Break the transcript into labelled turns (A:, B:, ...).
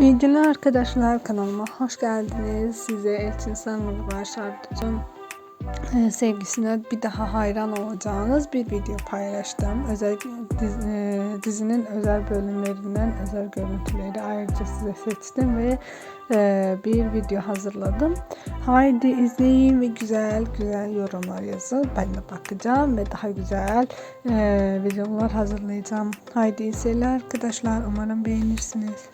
A: İyi günler arkadaşlar kanalıma hoş geldiniz. Size Elçin Sanırlar Şarkıcım ee, sevgisine bir daha hayran olacağınız bir video paylaştım. Özel e, dizinin özel bölümlerinden özel görüntüleri ayrıca size seçtim ve e, bir video hazırladım. Haydi izleyin ve güzel güzel yorumlar yazın. Ben de bakacağım ve daha güzel e, videolar hazırlayacağım. Haydi izleyin arkadaşlar. Umarım beğenirsiniz.